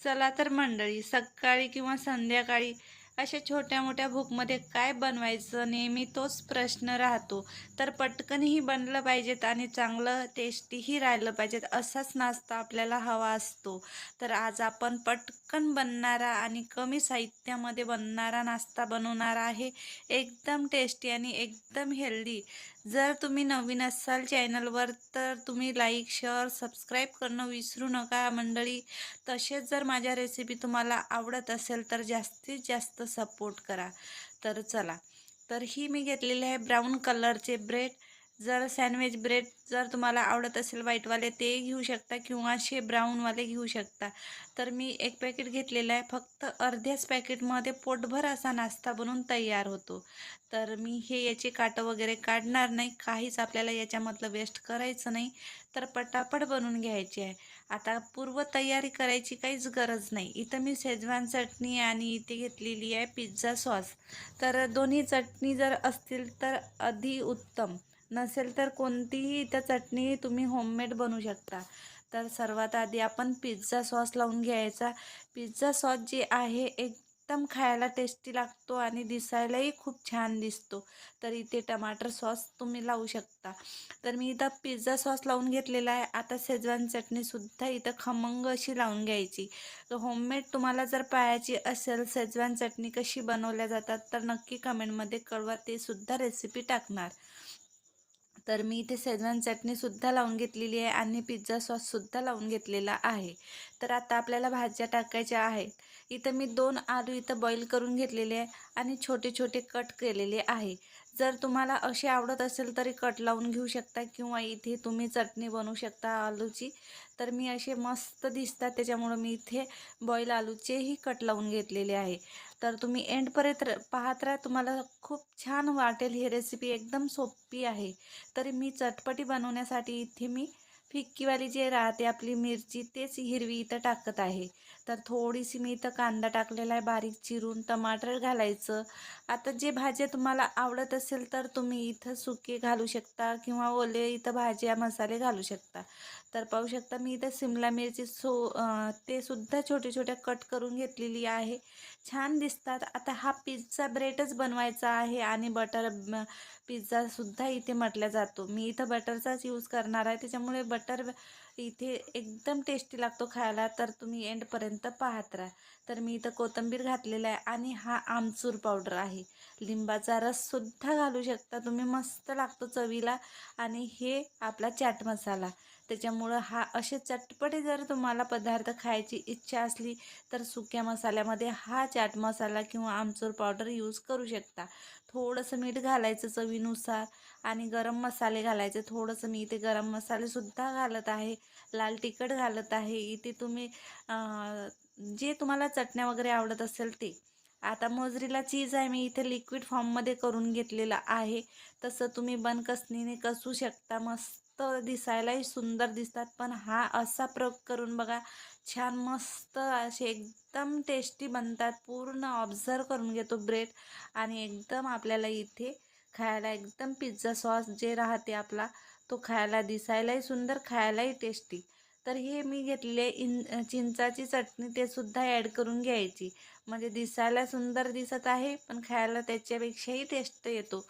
चला तर मंडळी सकाळी किंवा संध्याकाळी अशा छोट्या मोठ्या भूकमध्ये काय बनवायचं नेहमी तोच प्रश्न राहतो. तर पटकनही बनलं पाहिजेत आणि चांगलं टेस्टीही राहिलं पाहिजेत असाच नाश्ता आपल्याला हवा असतो. तर आज आपण पटकन बनणारा आणि कमी साहित्यामध्ये बनणारा नाश्ता बनवणार आहे. एकदम टेस्टी आणि एकदम हेल्दी. जर तुम्ही नवीन असाल चॅनलवर तर तुम्ही लाईक शेअर सबस्क्राईब करणं विसरू नका. मंडळी तसेच जर माझ्या रेसिपी तुम्हाला आवडत असेल तर जास्तीत जास्त सपोर्ट करा. तर चला. तर ही मी घेतलेली आहे ब्राऊन कलरचे ब्रेड जर सँडविच ब्रेड जर तुम्हाला आवडत असेल व्हाईटवाले ते घेऊ शकता किंवा असे ब्राऊनवाले घेऊ शकता. तर मी एक पॅकेट घेतलेलं आहे. फक्त अर्ध्याच पॅकेटमध्ये पोटभर असा नाश्ता बनवून तयार होतो. तर मी हे याचे काटं वगैरे काढणार नाही. काहीच आपल्याला याच्यामधलं वेस्ट करायचं नाही. तर पटापट बनवून घ्यायची आहे. आता पूर्व तयारी करायची काहीच गरज नाही. इथं मी शेजवान चटणी आणि इथे घेतलेली आहे पिझ्झा सॉस तर दोन्ही चटणी जर असतील तर अति उत्तम. नसेल तर कोणतीही इथं चटणी तुम्ही होममेड बनवू शकता. तर सर्वात आधी आपण पिझ्झा सॉस लावून घ्यायचा. पिझ्झा सॉस जे आहे एकदम खायला टेस्टी लागतो आणि दिसायलाही खूप छान दिसतो. तर इथे टमाटर सॉस तुम्ही लावू शकता. तर मी इथं पिझ्झा सॉस लावून घेतलेला आहे. आता शेजवान चटणीसुद्धा इथं खमंग अशी लावून घ्यायची. तर होममेड तुम्हाला जर पाहायची असेल शेजवान चटणी कशी बनवल्या जातात तर नक्की कमेंटमध्ये कळवा. ते सुद्धा रेसिपी टाकणार. तर मी इथे शेजवान चटणीसुद्धा लावून घेतलेली आहे आणि पिझ्झा सॉससुद्धा लावून घेतलेला आहे. तर आता आपल्याला भाज्या टाकायच्या आहेत. इथं मी दोन आलू इथं बॉईल करून घेतलेले आहे आणि छोटे छोटे कट केलेले आहे. जर तुम्हाला असे आवडत असेल तरी कट लावून घेऊ शकता किंवा इथे तुम्ही चटणी बनवू शकता आलूची. तर मी असे मस्त दिसतात त्याच्यामुळं मी इथे बॉईल आलूचेही कट लावून घेतलेले आहे. तर तुम्ही एंडपर्यंत पाहत राहा. तुम्हाला खूप छान वाटेल. ही रेसिपी एकदम सोपी आहे. तरी मी चटपटी बनवण्यासाठी इथे मी फिक्कीवाली जे राहते आपली मिरची तेच हिरवी इथं टाकत आहे. तर थोडीशी मी इथं कांदा टाकलेला आहे बारीक चिरून टमाटर घालायचं. आता जे भाज्या तुम्हाला आवडत असेल तर तुम्ही इथं सुके घालू शकता किंवा ओले इथं भाज्या मसाले घालू शकता. तर पाहू शकता मी इथं सिमला मिरची सो ते सुद्धा छोट्या छोट्या कट करून घेतलेली आहे. छान दिसतात. आता हा पिझ्झा ब्रेडच बनवायचा आहे आणि बटर पिझ्झासुद्धा इथे म्हटला जातो. मी इथं बटरचाच यूज करणार आहे. त्याच्यामुळे बट बटर इथे एकदम टेस्टी लागतो खायला तर तुम्ही एंडपर्यंत पाहत राहा. तर मी इथं कोथिंबीर घातलेला आहे आणि हा आमचूर पावडर आहे. लिंबाचा रससुद्धा घालू शकता तुम्ही मस्त लागतो चवीला. आणि हे आपला चाट मसाला. त्याच्यामुळं हा असे चटपटे जर तुम्हाला पदार्थ खायची इच्छा असली तर सुक्या मसाल्यामध्ये हा चाट मसाला किंवा आमचूर पावडर यूज करू शकता. थोडंसं मीठ घालायचं चवीनुसार आणि गरम मसाले घालायचे. थोडंसं मी इथे गरम मसालेसुद्धा घालत आहे. लाल तिखट घालत आहे. इथे तुम्ही जे तुम्हाला चटण्या वगैरे आवडत असेल ते. आता मोजरीला चीज आहे. मी इथे लिक्विड फॉर्ममध्ये करून घेतलेला आहे. तसं तुम्ही बनकसनीने कसू शकता. मस्त दिसायलाही सुंदर दिसतात. पण हा असा प्रयोग करून बघा छान मस्त असे एकदम टेस्टी बनतात. पूर्ण ऑब्झर्व करून घेतो ब्रेड आणि एकदम आपल्याला इथे खायला एकदम पिझ्झा सॉस जे राहते आपला तो खायला दिसायलाही सुंदर खायलाही टेस्टी तर हे मी घेतलेले इन चिंचाची चटणी ते सुद्धा ॲड करून घ्यायची. म्हणजे दिसायला सुंदर दिसत आहे पण खायला त्याच्यापेक्षाही टेस्ट येतो.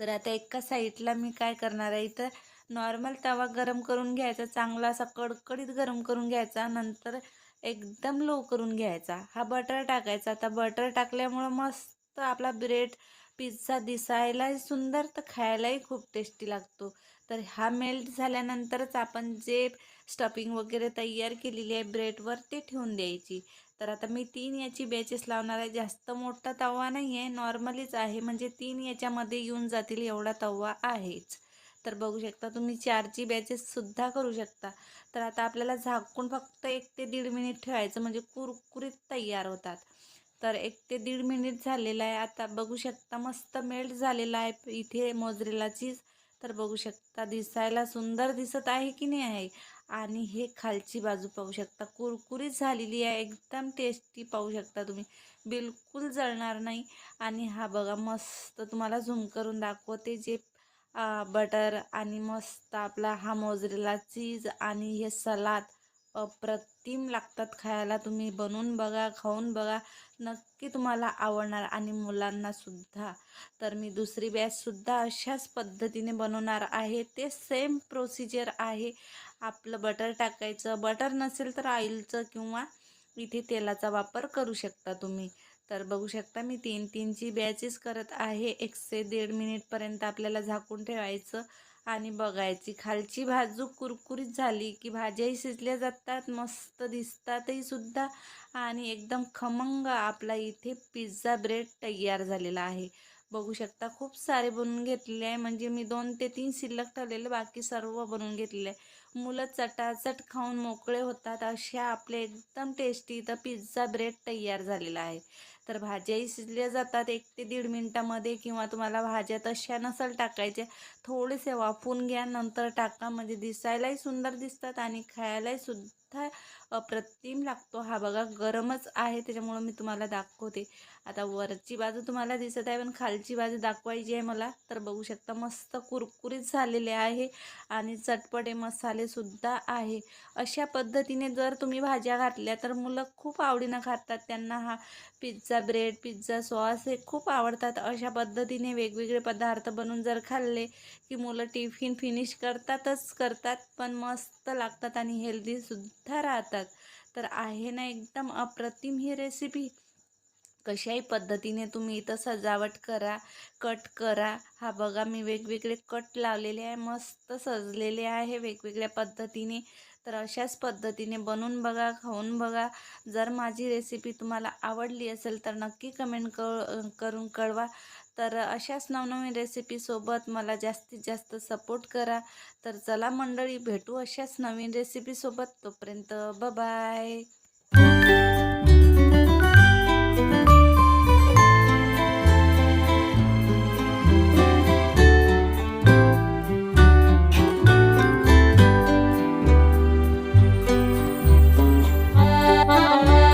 तर आता एका साईडला मी काय करणार आहे इथं नॉर्मल तवा गरम करून घ्यायचा चांगला असा कडकडीत गरम करून घ्यायचा नंतर एकदम लो करून घ्यायचा. हा बटर टाकायचा. आता बटर टाकल्यामुळं मस्त आपला ब्रेड पिझ्झा दिसायलाही सुंदर तर खायलाही खूप टेस्टी लागतो. तर हा मेल्ट झाल्यानंतरच आपण जे स्टफिंग वगैरे तयार केलेली आहे ब्रेडवर ते ठेवून द्यायची. तर आता मी तीन याची बॅचेस लावणार आहे. जास्त मोठा तवा नाही आहे नॉर्मलीच आहे. म्हणजे तीन याच्यामध्ये येऊन जातील एवढा तवा आहेच. तर बघू शकता तुम्ही चारची बॅचेससुद्धा करू शकता. तर आता आपल्याला झाकून फक्त एक ते दीड मिनिट ठेवायचं. म्हणजे कुरकुरीत तयार होतात. तर एक ते दीड मिनिट झालेलं आहे. आता बघू शकता मस्त मेल्ट झालेला आहे इथे मोजरेला चीज तर बघू शकता दिसायला सुंदर दिसत आहे की नाही आहे. आणि हे खालची बाजू पाहू शकता. कुरकुरीत झालेली आहे. एकदम टेस्टी पाहू शकता तुम्ही. बिलकुल जळणार नाही. आणि हा बघा मस्त तुम्हाला झूम करून दाखवते जे बटर आणि मस्त आपला हा मोजरेला चीज आणि हे सलाद अप्रतिम लागतात खायला. तुम्ही बनवून बघा खाऊन बघा. नक्की तुम्हाला आवडणार आणि मुलांनासुद्धा तर मी दुसरी बॅचसुद्धा अशाच पद्धतीने बनवणार आहे. ते सेम प्रोसिजर आहे. आपलं बटर टाकायचं. बटर नसेल तर ऑइलचं किंवा इथे तेलाचा वापर करू शकता तुम्ही. तर बघू शकता मी तीन तीनची बॅचेस करत आहे. एक से दीड मिनिटपर्यंत आपल्याला झाकून ठेवायचं आणि बघायची. खालची भाजू कुरकुरीत झाली की भाज्याही शिजल्या जातात मस्त दिसतातही सुद्धा. आणि एकदम खमंग आपला इथे पिझ्झा ब्रेड तयार झालेला आहे. बघू शकता. खूप सारे बनवून घेतलेले आहे. म्हणजे मी दोन ते तीन शिल्लक ठेवलेले. बाकी सर्व बनवून घेतलेले आहे. मुलं चटाचट खाऊन मोकळे होतात. अशा आपले एकदम टेस्टी इथं पिझ्झा ब्रेड तयार झालेला आहे. तर भाज्याही शिजल्या जातात. एक ते दीड मिनटामध्ये किंवा तुम्हाला भाज्या तशा नसल टाकायच्या थोडेसे वाफून घ्या. नंतर टाका. म्हणजे दिसायलाही सुंदर दिसतात आणि खायलाही सुद्धा अप्रतिम लागतो. हा बघा गरमच आहे त्याच्यामुळं मी तुम्हाला दाखवते. आता वरची बाजू तुम्हाला दिसत आहे पण खालची बाजू दाखवायची आहे मला. तर बघू शकता मस्त कुरकुरीत झालेले आहे आणि चटपटे मसालेसुद्धा आहे. अशा पद्धतीने जर तुम्ही भाज्या घातल्या तर मुलं खूप आवडीनं खातात. त्यांना हा पिझ्झा ब्रेड पिझ्झा सॉस हे खूप आवडतात. अशा पद्धतीने वेगवेगळे पदार्थ बनवून जर खाल्ले की मुलं टिफिन फिनिश करतातच करतात पण मस्त लागतात आणि हेल्दीसुद्धा राहतात. तर आहे ना एकदम अप्रतिम ही रेसिपी कशाही पद्धतीने तुम्ही इथं सजावट करा कट करा. हा बघा मी वेगवेगळे कट लावलेले आहे मस्त सजलेले आहे वेगवेगळ्या पद्धतीने. तर अशाच पद्धतीने बनवून बघा खाऊन बघा. जर माझी रेसिपी तुम्हाला आवडली असेल तर नक्की कमेंट क करून कळवा. तर अशाच नवनवीन रेसिपीसोबत मला जास्तीत जास्त सपोर्ट करा. तर चला मंडळी भेटू अशाच नवीन रेसिपीसोबत तोपर्यंत बाय